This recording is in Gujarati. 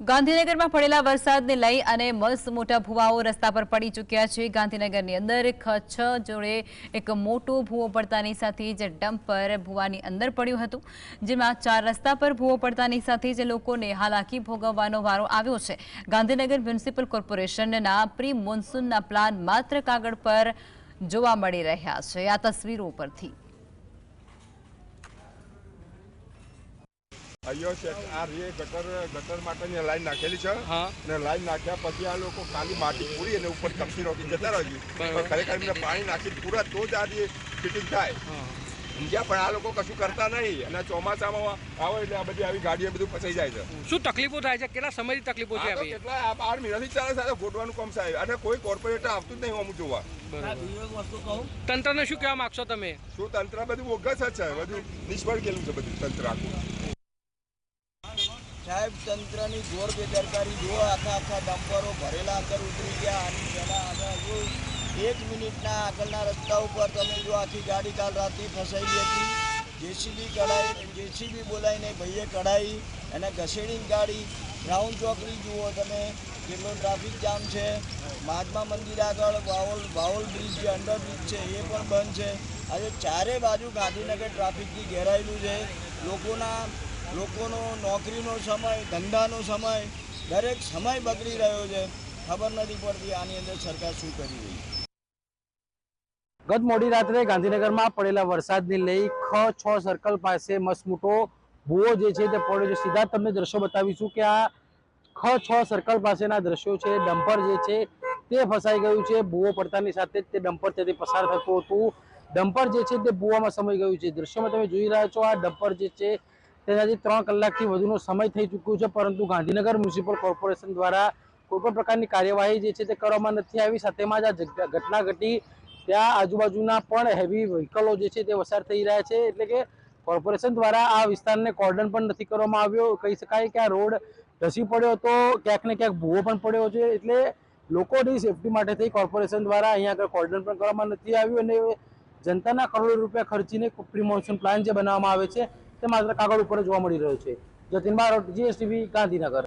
ગાંધીનગરમાં પડેલા વરસાદને લઈ અને મસ્ત મોટા ભૂવાઓ રસ્તા પર પડી ચૂક્યા છે. ગાંધીનગરની અંદર કચ્છ જોડે એક મોટો ભૂવો પડતાની સાથે જ ડમ્પર ભૂવાની અંદર પડ્યું હતું, જેમાં ચાર રસ્તા પર ભૂવો પડતાની સાથે જ લોકોને હાલાકી ભોગવવાનો વારો આવ્યો છે. ગાંધીનગર મ્યુનિસિપલ કોર્પોરેશનના પ્રી મોન્સૂનના પ્લાન માત્ર કાગળ પર જોવા મળી રહ્યા છે. આ તસવીરો પરથી અહીંયા છે આ રે ગટર ગટર માટેની લાઈન નાખેલી છે. લાઈન નાખ્યા પછી આ લોકો ખાલી માટી પૂરી અને ઉપર કપસી રોકી જતા રહ્યું ખરેખર એમને પાણી નાખી પૂરા તો જ આ જે ફિટિંગ થાય. સમજ્યા? પણ આ લોકો કશું કરતા નહીં. અને ચોમાસામાં આવે એટલે આ બધી આવી ગાડીઓ બધું ફસાઈ જાય છે. શું તકલીફો થાય છે? કેટલા સમયથી તકલીફો છે કેટલા આ બાર મહિનાથી ચાલે સાથે ગોઠવાનું કામ સાહેબ અને કોઈ કોર્પોરેટર આવતું જ નહીં અમુક જોવા. તંત્રને શું કહેવા માંગશો તમે? શું તંત્ર બધું બોગસ જ છે. બધું નિષ્ફળ ગયેલું છે બધું તંત્ર આખું. સાહેબ, તંત્રની ઘોર બેદરકારી જુઓ આખા આખા ડમ્પરો ભરેલા અંદર ઉતરી ગયા અને પહેલાં આગળ એક મિનિટના આગળના રસ્તા ઉપર તમે જો આખી ગાડી કાલ રાતથી ફસાઈ હતી. જેસીબી કઢાઈ, જેસીબી બોલાવીને ભાઈએ કઢાઈ અને ઘસેડીને ગાડી. રાઉન્ડ ચોકડી જુઓ તમે, કેટલો ટ્રાફિક જામ છે. મહાત્મા મંદિર આગળ વાવલ વાવલ બ્રિજ જે અંડરબ્રિજ છે, એ પણ બંધ છે. આજે ચારે બાજુ ગાંધીનગર ટ્રાફિકથી ઘેરાયેલું છે. લોકોના લોકોનો નોકરીનો સમય, ધંધાનો સમય, દરેક સમય બગડી રહ્યો છે. ખબર નથી પડતી આની અંદર સરકાર શું કરી રહી ગત મોડી રાત્રે ગાંધીનગરમાં પડેલા વરસાદને લઈ ખ, છ સર્કલ પાસે મસમોટો ભૂવો જે છે તે પડ્યો છે. સીધા તમને દ્રશ્યો બતાવીશું કે આ ખ, છ સર્કલ પાસેના દ્રશ્યો છે. ડમ્પર જે છે તે ફસાઈ ગયું છે. ભૂવો પડતાની સાથે જ તે ડમ્પર ત્યાંથી પસાર થતું હતું. ડમ્પર જે છે તે ભૂવામાં સમાઈ ગયું છે. દ્રશ્યોમાં તમે જોઈ રહ્યા છો આ ડમ્પર જે છે તેનાથી ત્રણ કલાકથી વધુનો સમય થઈ ચૂક્યો છે, પરંતુ ગાંધીનગર મ્યુનિસિપલ કોર્પોરેશન દ્વારા કોઈ પણ પ્રકારની કાર્યવાહી જે છે તે કરવામાં નથી આવી. સાથેમાં જ આ ઘટના ઘટી. ત્યાં આજુબાજુના પણ હેવી વ્હીકલો જે છે તે પસાર થઈ રહ્યા છે. એટલે કે કોર્પોરેશન દ્વારા આ વિસ્તારને કોર્ડન પણ નથી કરવામાં આવ્યો. કહી શકાય કે આ રોડ ધસી પડ્યો હતો, ક્યાંક ને ક્યાંક ભૂવો પણ પડ્યો છે. એટલે લોકોની સેફટી માટે થઈ કોર્પોરેશન દ્વારા અહીંયા આગળ કોર્ડન પણ કરવામાં નથી આવ્યું અને જનતાના કરોડો રૂપિયા ખર્ચીને પ્રી પ્લાન જે બનાવવામાં આવે છે તે માત્ર કાગળ ઉપર જોવા મળી રહ્યો છે. જતીન બારોટ જીએસટીવી ગાંધીનગર.